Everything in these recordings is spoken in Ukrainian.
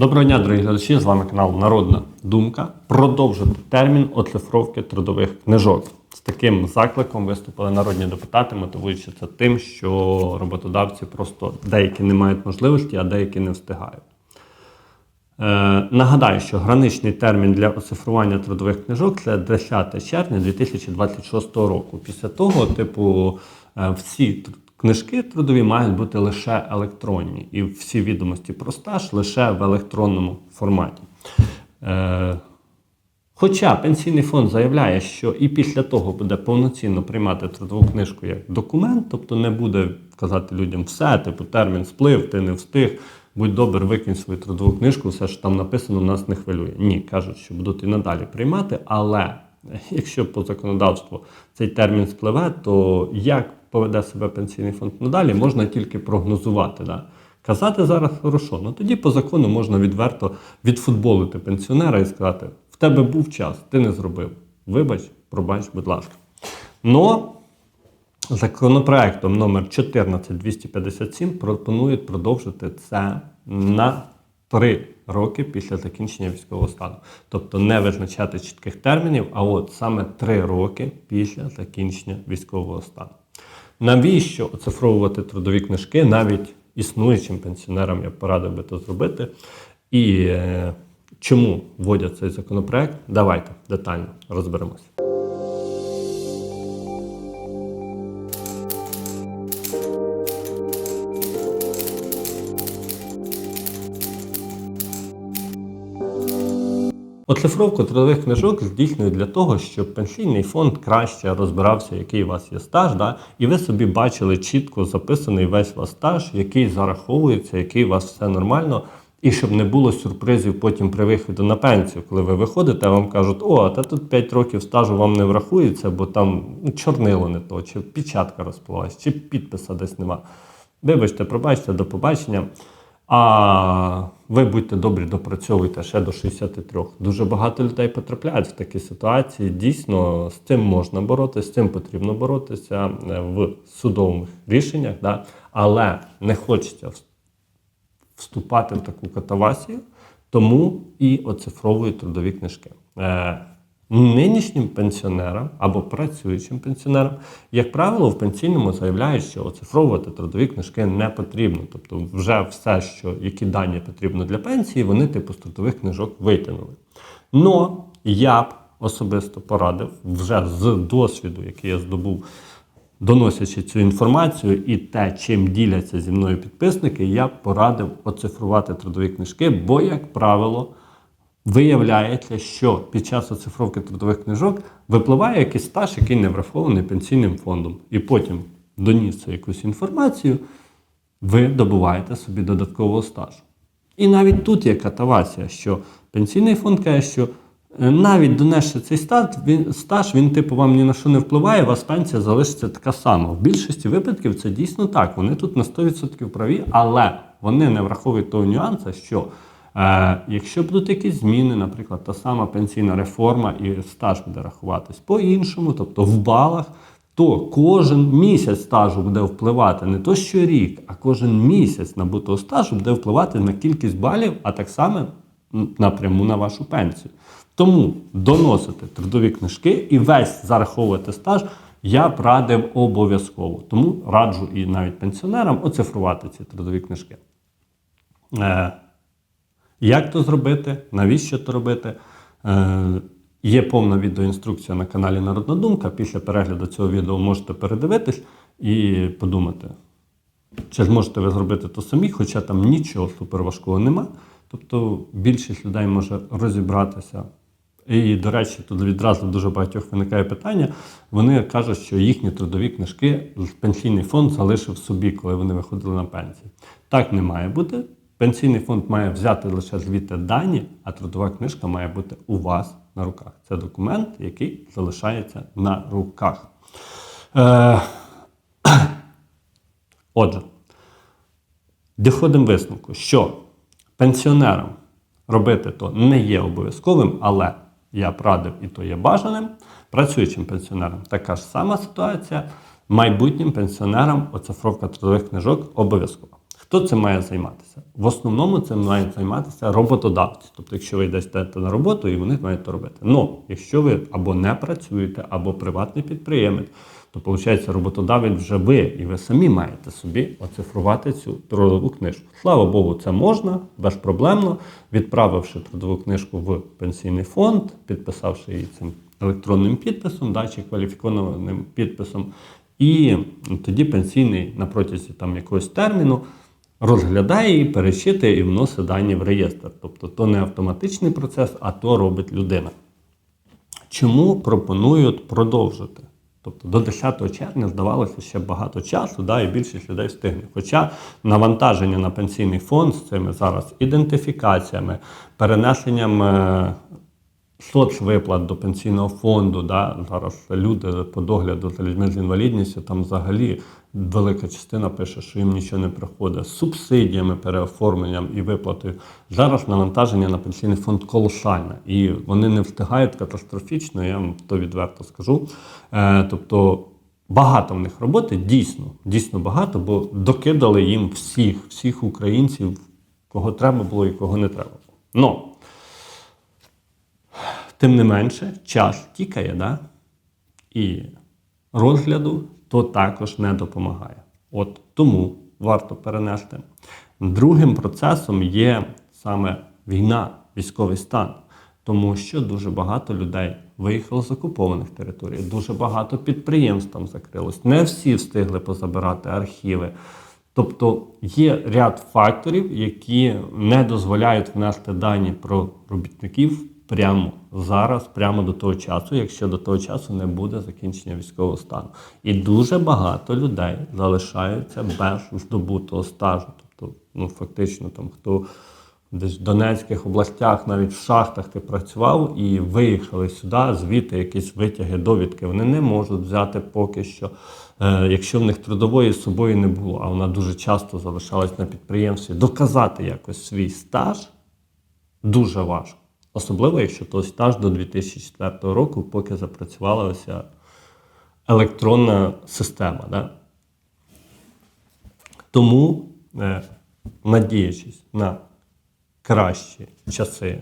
Доброго дня, дорогі глядачі! З вами канал Народна Думка. Продовжити термін оцифровки трудових книжок. З таким закликом виступили народні депутати, мотивуючи це тим, що роботодавці просто деякі не мають можливості, а деякі не встигають. Е, нагадаю, що граничний термін для оцифрування трудових книжок це 10 червня 2026 року. Після того, типу, е, всі книжки трудові мають бути лише електронні, і всі відомості про стаж лише в електронному форматі. Е, Хоча пенсійний фонд заявляє, що і після того буде повноцінно приймати трудову книжку як документ, тобто не буде казати людям все, типу термін сплив, ти не встиг, будь добр, викинь свою трудову книжку, все, що там написано, нас не хвилює. Ні, кажуть, що будуть і надалі приймати, але якщо по законодавству цей термін спливе, то як поведе себе пенсійний фонд надалі, можна тільки прогнозувати. Да? Казати зараз хорошо, ну тоді по закону можна відверто відфутболити пенсіонера і сказати: в тебе був час, ти не зробив. Вибач, пробач, будь ласка. Но законопроектом номер 14257 пропонують продовжити це на три роки після закінчення військового стану. Тобто не визначати чітких термінів, а от саме три роки після закінчення військового стану. Навіщо оцифровувати трудові книжки навіть існуючим пенсіонерам я порадив би то зробити. І е, чому вводять цей законопроект? Давайте детально розберемося. Оцифровку трудових книжок здійснюють для того, щоб пенсійний фонд краще розбирався, який у вас є стаж, да? і ви собі бачили чітко записаний весь ваш стаж, який зараховується, який у вас все нормально, і щоб не було сюрпризів потім при виходу на пенсію, коли ви виходите, а вам кажуть, о, та тут 5 років стажу вам не врахується, бо там ну, чорнило не то, чи печатка розплилась, чи підписа десь нема. Вибачте, пробачте, до побачення. А ви будьте добрі, допрацьовуйте ще до 63. Дуже багато людей потрапляють в такі ситуації. Дійсно, з цим можна боротися, з цим потрібно боротися е, в судових рішеннях, да? але не хочеться вступати в таку катавасію, тому і оцифровують трудові книжки. Нинішнім пенсіонерам або працюючим пенсіонерам, як правило, в пенсійному заявляють, що оцифровувати трудові книжки не потрібно. Тобто, вже все, що які дані потрібно для пенсії, вони типу з трудових книжок витягнули. Но я б особисто порадив вже з досвіду, який я здобув, доносячи цю інформацію, і те, чим діляться зі мною підписники, я порадив оцифрувати трудові книжки, бо, як правило, Виявляється, що під час оцифровки трудових книжок випливає якийсь стаж, який не врахований пенсійним фондом. І потім, донісся якусь інформацію, ви добуваєте собі додаткового стажу. І навіть тут є катавасія, що пенсійний фонд каже, що е, навіть донесши цей стаж, він, стаж, він типу вам ні на що не впливає, у вас пенсія залишиться така сама. В більшості випадків це дійсно так. Вони тут на 100% праві, але вони не враховують того нюансу, що якщо будуть якісь зміни, наприклад, та сама пенсійна реформа і стаж буде рахуватись по-іншому, тобто в балах, то кожен місяць стажу буде впливати не то що рік, а кожен місяць набутого стажу буде впливати на кількість балів, а так само напряму на вашу пенсію. Тому доносити трудові книжки і весь зараховувати стаж я б радив обов'язково. Тому раджу і навіть пенсіонерам оцифрувати ці трудові книжки. Як то зробити? Навіщо то робити? Е, є повна відеоінструкція на каналі Народна Думка. Після перегляду цього відео можете передивитись і подумати, чи зможете ви зробити то самі, хоча там нічого суперважкого нема. Тобто більшість людей може розібратися. І, до речі, тут відразу дуже багатьох виникає питання. Вони кажуть, що їхні трудові книжки пенсійний фонд залишив собі, коли вони виходили на пенсію. Так не має бути. Пенсійний фонд має взяти лише звідти дані, а трудова книжка має бути у вас на руках. Це документ, який залишається на руках. Е, Отже, доходимо висновку, що пенсіонерам робити то не є обов'язковим, але я б радив і то є бажаним. Працюючим пенсіонерам така ж сама ситуація. Майбутнім пенсіонерам оцифровка трудових книжок обов'язкова. Хто цим має займатися? В основному цим мають займатися роботодавці. Тобто, якщо ви йдете на роботу, і вони мають то робити. Ну, якщо ви або не працюєте, або приватний підприємець, то виходить, роботодавець вже ви, і ви самі маєте собі оцифрувати цю трудову книжку. Слава Богу, це можна безпроблемно, відправивши трудову книжку в пенсійний фонд, підписавши її цим електронним підписом, да, чи кваліфікованим підписом. І тоді пенсійний на протязі там якогось терміну розглядає її, перечитує і вносить дані в реєстр. Тобто то не автоматичний процес, а то робить людина. Чому пропонують продовжити? Тобто до 10 червня здавалося ще багато часу, да, і більшість людей встигне. Хоча навантаження на пенсійний фонд з цими зараз ідентифікаціями, перенесенням е, соцвиплат до пенсійного фонду, да, зараз люди по догляду за людьми з інвалідністю, там взагалі велика частина пише, що їм нічого не приходить. З субсидіями, переоформленням і виплатою. Зараз навантаження на пенсійний фонд колосальне, і вони не встигають катастрофічно, я вам то відверто скажу. Е, тобто багато в них роботи, дійсно, дійсно багато, бо докидали їм всіх, всіх українців, кого треба було і кого не треба було. Но, Тим не менше, час тікає, да? і розгляду то також не допомагає. От тому варто перенести. Другим процесом є саме війна, військовий стан, тому що дуже багато людей виїхало з окупованих територій, дуже багато підприємств там закрилось. Не всі встигли позабирати архіви. Тобто є ряд факторів, які не дозволяють внести дані про робітників прямо зараз, прямо до того часу, якщо до того часу не буде закінчення військового стану. І дуже багато людей залишаються без здобутого стажу. Тобто, ну фактично, там хто десь в Донецьких областях, навіть в шахтах ти працював і виїхали сюди, звідти якісь витяги, довідки. Вони не можуть взяти поки що. Е, Якщо в них трудової з собою не було, а вона дуже часто залишалась на підприємстві, доказати якось свій стаж дуже важко. Особливо, якщо той стаж до 2004 року, поки запрацювала ося електронна система. Да? Тому, е, надіючись на кращі часи,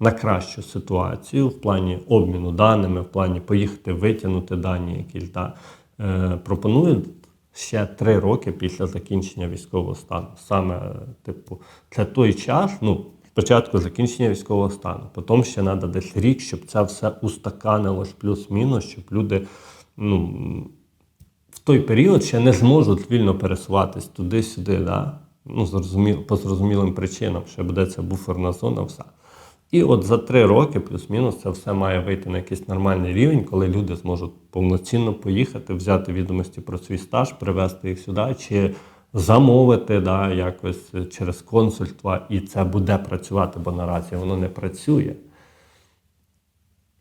на кращу ситуацію в плані обміну даними, в плані поїхати витягнути дані якісь, да, е, пропонують ще три роки після закінчення військового стану. Саме, е, типу, це той час, ну, спочатку закінчення військового стану, потім ще треба десь рік, щоб це все устаканилось плюс-мінус, щоб люди ну, в той період ще не зможуть вільно пересуватись туди-сюди, да? ну, по зрозумілим причинам, що буде ця буферна зона, все. І от за три роки, плюс-мінус, це все має вийти на якийсь нормальний рівень, коли люди зможуть повноцінно поїхати, взяти відомості про свій стаж, привезти їх сюди, чи замовити да, якось через консульства, і це буде працювати, бо наразі воно не працює.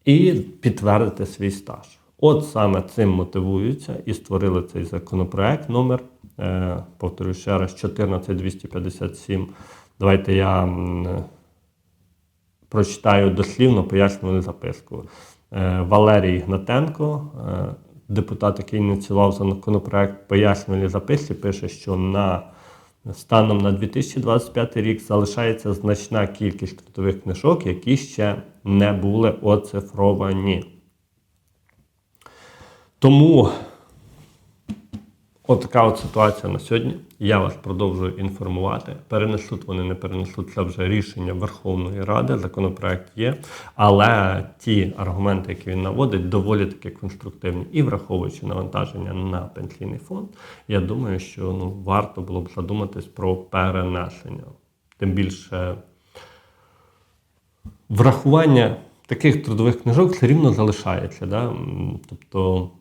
І підтвердити свій стаж. От саме цим мотивуються і створили цей законопроект номер, е, повторюю ще раз, 14257. Давайте я прочитаю дослівно пояснювальну записку. Е, Валерій Гнатенко, е, депутат, який ініціював законопроект пояснювальній записці, пише, що на станом на 2025 рік залишається значна кількість трудових книжок, які ще не були оцифровані. Тому От така от ситуація на сьогодні. Я вас продовжую інформувати. Перенесуть вони, не перенесуть це вже рішення Верховної Ради. Законопроект є. Але ті аргументи, які він наводить, доволі таки конструктивні і враховуючи навантаження на пенсійний фонд, я думаю, що ну варто було б задуматись про перенесення. Тим більше врахування таких трудових книжок все рівно залишається. Да? Тобто.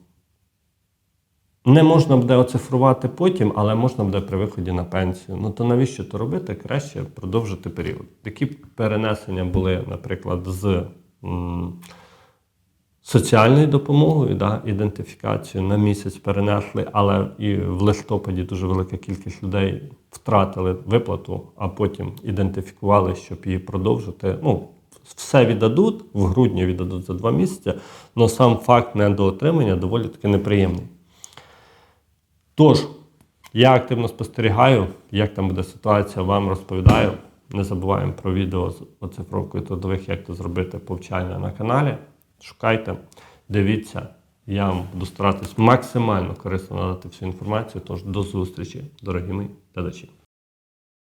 Не можна буде оцифрувати потім, але можна буде при виході на пенсію. Ну то навіщо то робити? Краще продовжити період. Такі перенесення були, наприклад, з м, соціальною допомогою, да, ідентифікацію на місяць перенесли, але і в листопаді дуже велика кількість людей втратили виплату, а потім ідентифікували, щоб її продовжити. Ну, все віддадуть, в грудні віддадуть за два місяці, але сам факт недоотримання доволі таки неприємний. Тож, Я активно спостерігаю, як там буде ситуація, вам розповідаю. Не забуваємо про відео з оцифровкою трудових, як це зробити повчання на каналі. Шукайте, дивіться. Я вам буду старатись максимально корисно надати всю інформацію. Тож до зустрічі, дорогі мої глядачі.